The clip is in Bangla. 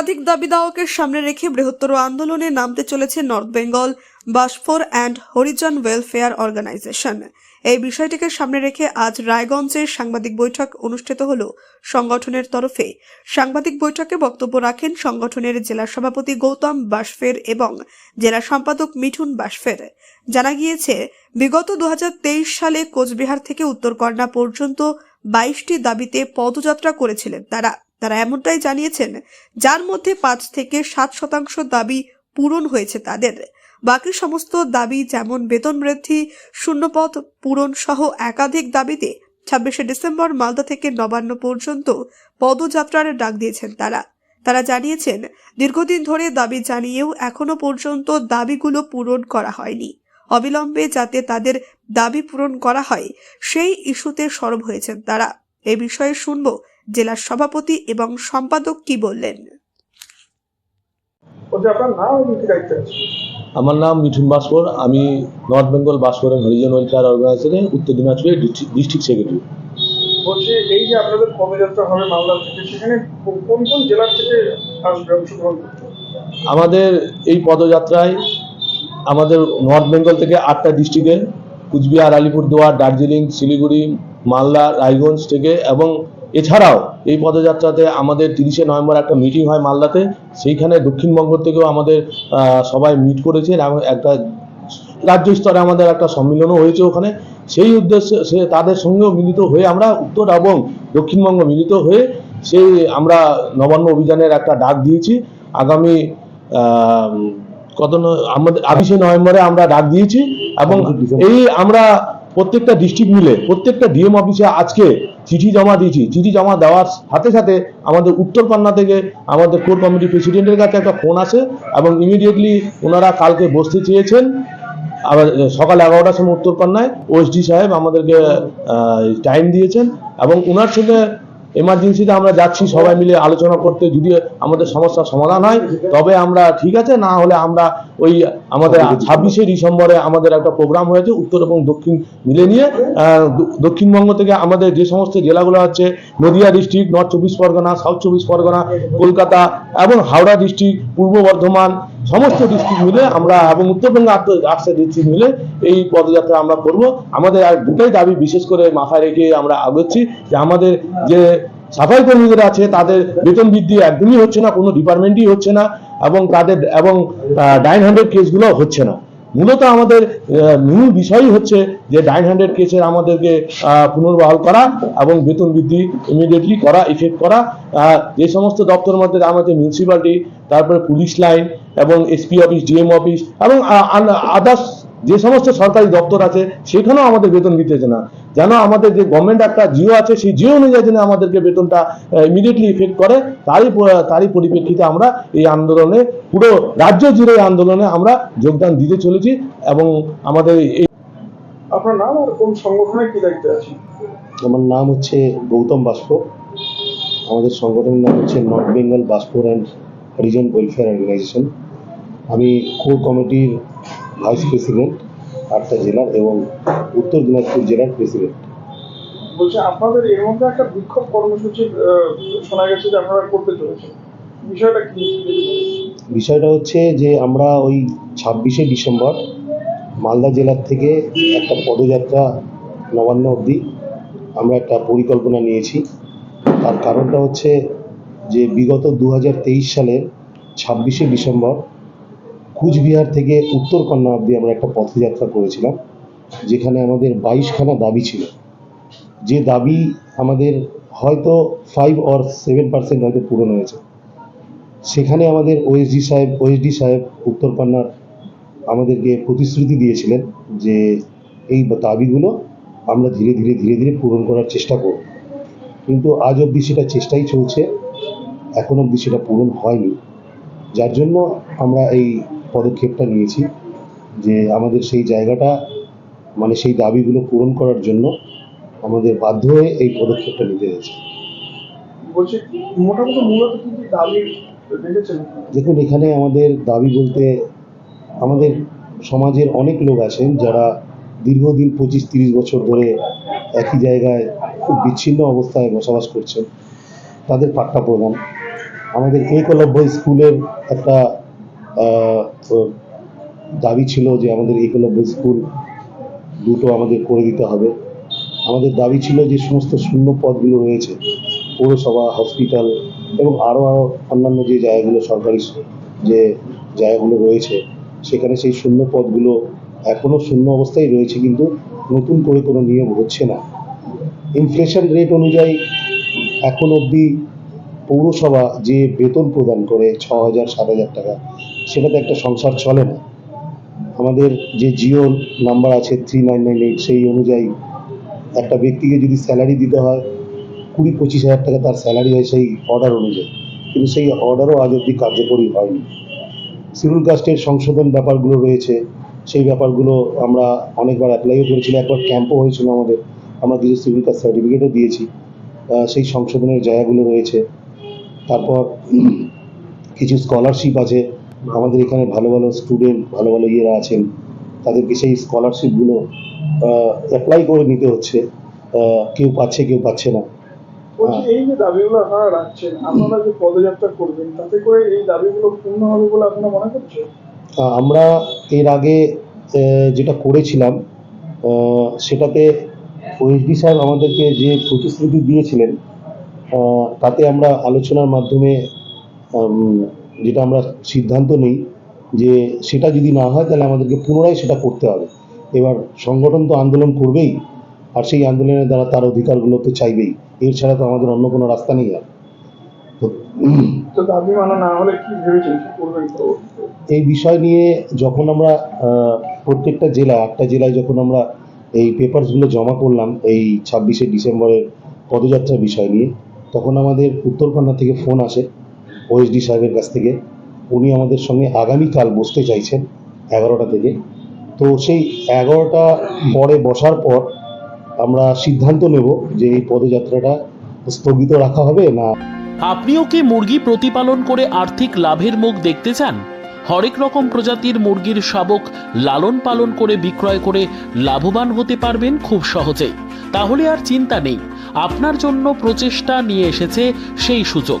একাধিক দাবি দাওয়াকে সামনে রেখে বৃহত্তর আন্দোলনে নামতে চলেছে North Bengal, Bansphor and Harijan welfare organization. এই বিষয়টিকে সামনে রেখে আজ রায়গঞ্জে সাংবাদিক বৈঠক অনুষ্ঠিত হল সংগঠনের তরফে। সাংবাদিক বৈঠকে বক্তব্য রাখেন সংগঠনের জেলা সভাপতি গৌতম বাসফের এবং জেলা সম্পাদক মিঠুন বাসফের। জানা গিয়েছে, বিগত দু হাজার তেইশ সালে কোচবিহার থেকে উত্তর উত্তরকন্যা পর্যন্ত বাইশটি দাবিতে পদযাত্রা করেছিলেন তারা। তারা এমনটাই জানিয়েছেন, যার মধ্যে পাঁচ থেকে সাত শতাংশ দাবি পূরণ হয়েছে তাদের। বাকি সমস্ত দাবি যেমন বেতন বৃদ্ধি শূন্যপথ পূরণ সহ একাধিক দাবিতে ছাব্বিশে ডিসেম্বর মালদা থেকে নবান্ন পর্যন্ত পদযাত্রার ডাক দিয়েছেন তারা। তারা জানিয়েছেন, দীর্ঘদিন ধরে দাবি জানিয়েও এখনও পর্যন্ত দাবিগুলো পূরণ করা হয়নি। অবিলম্বে যাতে তাদের দাবি পূরণ করা হয়, সেই ইস্যুতে সরব হয়েছেন তারা। এ বিষয়ে শুনব জেলার সভাপতি এবং সম্পাদক কি বললেন? আমার নাম মিঠুন ভাস্কর আমি North Bengal and Harijan welfare অর্গানাইজেশনের উত্তর দিনাজপুরের ডিস্ট্রিক্ট সেক্রেটারি। বলছি এই যে আপনাদের পদযাত্রা হবে মালদা থেকে সেখানে কোন কোন জেলার থেকে আসবে? অংশগ্রহণ আমাদের এই পদযাত্রায় আমাদের নর্থ বেঙ্গল থেকে আটটা ডিস্ট্রিক্টে কুচবিহার আলিপুরদুয়ার দার্জিলিং শিলিগুড়ি মালদা রায়গঞ্জ থেকে এবং এছাড়াও এই পদযাত্রাতে আমাদের তিরিশে নভেম্বর একটা মিটিং হয় মালদাতে। সেইখানে দক্ষিণবঙ্গ থেকেও আমাদের সবাই মিট করেছেন এবং একটা রাজ্য স্তরে আমাদের একটা সম্মেলনও হয়েছে ওখানে। সেই উদ্দেশ্যে সে তাদের সঙ্গেও মিলিত হয়ে আমরা উত্তর এবং দক্ষিণবঙ্গ মিলিত হয়ে সেই আমরা নবান্ন অভিযানের একটা ডাক দিয়েছি। আগামী কত আমাদের আঠাশে নভেম্বরে আমরা ডাক দিয়েছি এবং এই আমরা প্রত্যেকটা ডিস্ট্রিক্ট মিলে, প্রত্যেকটা ডিএম অফিসে আজকে চিঠি জমা দিয়েছি। চিঠি জমা দেওয়ার সাথে সাথে আমাদের উত্তরকন্যা থেকে আমাদের কোর কমিটি প্রেসিডেন্টের কাছে একটা ফোন আসে এবং ইমিডিয়েটলি ওনারা কালকে বসতে চেয়েছেন। আবার সকাল এগারোটার সময় উত্তরকন্যায় ওএসডি সাহেব আমাদেরকে টাইম দিয়েছেন এবং ওনার সঙ্গে এমার্জেন্সিতে আমরা যাচ্ছি, সবাই মিলে আলোচনা করতে। যদি আমাদের সমস্যার সমাধান হয়, তবে আমরা ঠিক আছে, না হলে আমরা ওই আমাদের ছাব্বিশে ডিসেম্বরে আমাদের একটা প্রোগ্রাম হয়েছে উত্তর এবং দক্ষিণ মিলে নিয়ে দক্ষিণবঙ্গ থেকে আমাদের যে সমস্ত জেলাগুলো আছে নদিয়া ডিস্ট্রিক্ট নর্থ চব্বিশ পরগনা সাউথ চব্বিশ পরগনা কলকাতা এবং হাওড়া ডিস্ট্রিক্ট পূর্ব বর্ধমান সমস্ত ডিস্ট্রিক্ট মিলে আমরা এবং উত্তরবঙ্গ আটটা ডিস্ট্রিক্ট মিলে এই পদযাত্রা আমরা করব। আমাদের আর দুটাই দাবি বিশেষ করে মাথায় রেখে আমরা আগাচ্ছি যে আমাদের যে সাফাই কর্মীদের আছে, তাদের বেতন বৃদ্ধি একদমই হচ্ছে না, কোনো ডিপার্টমেন্টই হচ্ছে না, এবং তাদের, এবং নাইন হান্ড্রেড কেসগুলো হচ্ছে না। মূলত আমাদের মূল বিষয়ই হচ্ছে যে নাইন হান্ড্রেড কেসের আমাদেরকে পুনর্বহাল করা এবং বেতন বৃদ্ধি ইমিডিয়েটলি করা ইফেক্ট করা। যে সমস্ত দপ্তরের মধ্যে আমাদের মিউনিসিপ্যালিটি তারপরে পুলিশ লাইন এবং এসপি অফিস ডিএম অফিস এবং আদার্স যে সমস্ত সরকারি দপ্তর আছে সেখানেও আমাদের বেতন দিতেছে না। যেন আমাদের যে গভর্নমেন্ট একটা জিও আছে সেই জিও অনুযায়ী যেন আমাদেরকে বেতনটা ইমিডিয়েটলি ইফেক্ট করে তারই তারই পরিপ্রেক্ষিতে আমরা এই আন্দোলনে পুরো রাজ্য জুড়ে এই আন্দোলনে আমরা যোগদান দিতে চলেছি এবং আমাদের এই আপনার নাম আর কোন সংগঠনের কি দায়িত্ব আছে আমার নাম হচ্ছে গৌতম বাষ্প আমাদের সংগঠনের নাম হচ্ছে North Bengal Bansphor and Harijan welfare organization আমি কোর কমিটির ভাইস প্রেসিডেন্ট আটটা জেলার এবং উত্তর দিনাজপুর জেলার প্রেসিডেন্ট। বলছি আপনাদের এর মধ্যে একটা বিক্ষোভ কর্মসূচি শোনা গেছে যে আপনারা করতে চলেছেন। বিষয়টা কি? বিষয়টা হচ্ছে যে আমরা ওই ছাব্বিশে ডিসেম্বর মালদা জেলার থেকে একটা পদযাত্রা নবান্ন অবধি আমরা একটা পরিকল্পনা নিয়েছি। তার কারণটা হচ্ছে যে বিগত দু হাজার তেইশ সালের ছাব্বিশে ডিসেম্বর কুচবিহার থেকে উত্তরকন্যা অব্দি আমরা একটা পথযাত্রা করেছিলাম, যেখানে আমাদের বাইশখানা দাবি ছিল। যে দাবি আমাদের হয়তো ফাইভ অর সেভেন পার্সেন্ট হয়তো পূরণ হয়েছে। সেখানে আমাদের ওএসডি সাহেব ওএসডি সাহেব উত্তরকন্যার আমাদেরকে প্রতিশ্রুতি দিয়েছিলেন যে এই দাবিগুলো আমরা ধীরে ধীরে ধীরে ধীরে পূরণ করার চেষ্টা করব। কিন্তু আজ অবধি সেটা চেষ্টাই চলছে। এখন অবধি সেটা পূরণ হয়নি। যার জন্য আমরা এই পদক্ষেপটা নিয়েছি যে আমাদের সেই জায়গাটা মানে সেই দাবিগুলো পূরণ করার জন্য আমাদের বাধ্য হয়ে এই পদক্ষেপটা নিতে হয়েছে। দেখুন এখানে আমাদের দাবি বলতে আমাদের সমাজের অনেক লোক আছেন যারা দীর্ঘদিন পঁচিশ তিরিশ বছর ধরে একই জায়গায় খুব বিচ্ছিন্ন অবস্থায় বসবাস করছেন। তাদের পাট্টা প্রদান আমাদের একলব্য স্কুলের একটা দাবি ছিল যে আমাদের একলব্য স্কুল দুটো আমাদের করে দিতে হবে। আমাদের দাবি ছিল যে সমস্ত শূন্য পদগুলো রয়েছে, পৌরসভা, হসপিটাল এবং আরও আরও অন্যান্য যে জায়গাগুলো সরকারি যে জায়গাগুলো রয়েছে, সেখানে সেই শূন্য পদগুলো এখনও শূন্য অবস্থায় রয়েছে কিন্তু নতুন করে কোনো নিয়োগ হচ্ছে না। ইনফ্লেশন রেট অনুযায়ী এখন অবধি পৌরসভা যে বেতন প্রদান করে ছ হাজার, সাত হাজার টাকা সেটাতে একটা সংসার চলে না। আমাদের যে জিও নাম্বার আছে থ্রি নাইন নাইন এইট সেই অনুযায়ী একটা ব্যক্তিকে যদি স্যালারি দিতে হয়, কুড়ি পঁচিশ হাজার টাকা তার স্যালারি হয় সেই অর্ডার অনুযায়ী। কিন্তু সেই অর্ডারও আজ অবধি কার্যকরী হয়নি। সিভিল কাস্টের সংশোধন ব্যাপারগুলো রয়েছে, সেই ব্যাপারগুলো আমরা অনেকবার অ্যাপ্লাইও করেছিলাম একবার ক্যাম্পও হয়েছিল আমাদের। আমরা কিছু সিভিল কাস্ট সার্টিফিকেটও দিয়েছি। সেই সংশোধনের জায়গাগুলো রয়েছে। তারপর কিছু স্কলারশিপ আছে। আমাদের এখানে ভালো ভালো স্টুডেন্ট ভালো ভালো ইয়েরা আছেন তাদেরকে সেই স্কলারশিপগুলো অ্যাপ্লাই করে নিতে হচ্ছে। কেউ পাচ্ছে কেউ পাচ্ছে না। এই যে দাবিগুলো আপনারা রাখছেন আপনারা যে পদযাত্রা করবেন তাতে করে এই দাবিগুলো পূর্ণ হবে বলে আপনারা মনে করছেন? আমরা এর আগে যেটা করেছিলাম সেটাতে ওএসডি সাহেব আমাদেরকে যে প্রতিশ্রুতি দিয়েছিলেন তাতে আমরা আলোচনার মাধ্যমে যেটা আমরা সিদ্ধান্ত নিই যে সেটা যদি না হয় তাহলে আমাদেরকে পুনরায় সেটা করতে হবে। এবার সংগঠন তো আন্দোলন করবেই আর সেই আন্দোলনের দ্বারা তার অধিকারগুলো তো চাইবেই। এর ছাড়া তো আমাদের অন্য কোনো রাস্তা নেই আর? এই বিষয় নিয়ে যখন আমরা প্রত্যেকটা জেলা আটটা জেলায় যখন আমরা এই পেপারসগুলো জমা করলাম এই ছাব্বিশে ডিসেম্বরের পদযাত্রার বিষয় নিয়ে তখন আমাদের উত্তরকন্যা থেকে ফোন আসে। ওএসডি সাহেবের কাছ থেকে, উনি আমাদের সঙ্গে আগামীকাল বসতে চাইছেন এগারোটা থেকে। তো সেই এগারোটা পরে বসার পর আমরা সিদ্ধান্ত নেব যে এই পদযাত্রাটা স্থগিত রাখা হবে না। আপনিও কি মুরগি প্রতিপালন করে আর্থিক লাভের মুখ দেখতে চান? হরেক রকম প্রজাতির মুরগির শাবক লালন পালন করে বিক্রয় করে লাভবান হতে পারবেন খুব সহজেই। তাহলে আর চিন্তা নেই, আপনার জন্য প্রচেষ্টা নিয়ে এসেছে সেই সুযোগ।